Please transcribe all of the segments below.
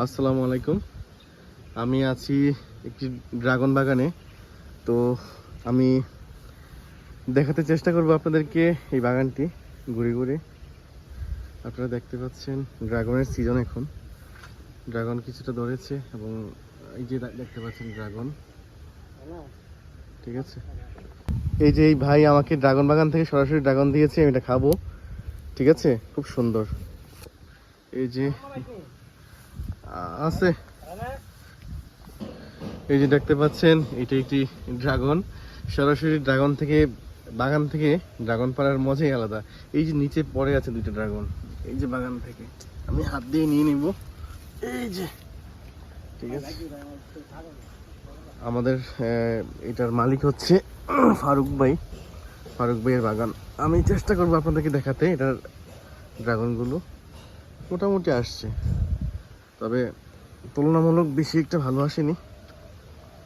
আসসালামু আলাইকুম। আমি আছি একটি ড্রাগন বাগানে। তো আমি দেখাতে চেষ্টা করব আপনাদেরকে এই বাগানটি ঘুরে ঘুরে। আপনারা দেখতে পাচ্ছেন ড্রাগনের সিজন এখন। ড্রাগন কিছুটা ধরেছে এবং এই যে দেখতে পাচ্ছেন ড্রাগন। ঠিক আছে? এই যে এই ভাই আমাকে ড্রাগন বাগান থেকে সরাসরি ড্রাগন দিয়েছে, আমি এটা খাব। ঠিক আছে? খুব সুন্দর। এই যে আছে। এই যে দেখতে পাচ্ছেন, এটা একটি ড্রাগন। সরাসরি ড্রাগন থেকে, বাগান থেকে ড্রাগন পাড়ার মজাই আলাদা। এই যে নিচে পড়ে আছে দুইটা ড্রাগন, এই যে বাগান থেকে। আমি হাত দিয়ে নিয়ে নিব। এই যে, ঠিক আছে। আমাদের এটার মালিক হচ্ছে ফারুক ভাই। ফারুক ভাইয়ের বাগান। আমি চেষ্টা করব আপনাদেরকে দেখাতে, এটার ড্রাগনগুলো। মোটামুটি আসছে। তবে তুলনামূলক বেশি একটা ভালো আসেনি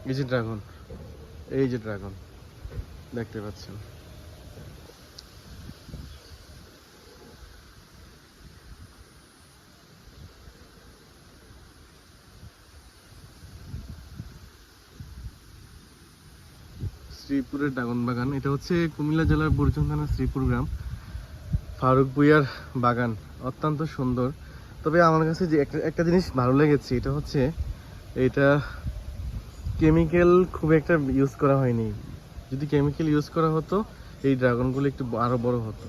এই যে ড্রাগন, এই যে ড্রাগন, দেখতে পাচ্ছেন। শ্রীপুরের ড্রাগন বাগান, এটা হচ্ছে কুমিল্লা জেলার বুরজন থানার শ্রীপুর গ্রাম। ফারুক ভুইয়ার বাগান, অত্যন্ত সুন্দর। তবে আমার কাছে যে একটা একটা জিনিস ভালো লেগেছে, এটা হচ্ছে এটা কেমিক্যাল খুব একটা ইউজ করা হয়নি। যদি কেমিক্যাল ইউজ করা হতো, এই ড্রাগনগুলো একটু আরও বড় হতো।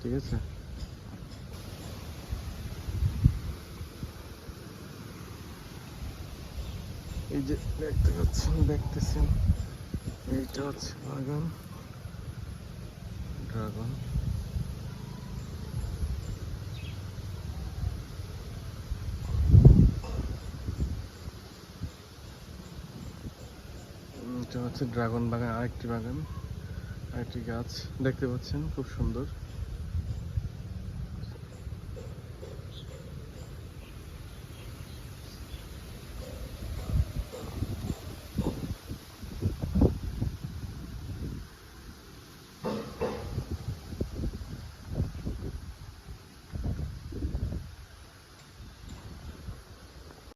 ঠিক আছে? এই যে দেখতে পাচ্ছেন, দেখতেছেন, এইটা হচ্ছে বাগান ড্রাগন এটা হচ্ছে ড্রাগন বাগান আরেকটি বাগান আরেকটি গাছ দেখতে পাচ্ছেন খুব সুন্দর।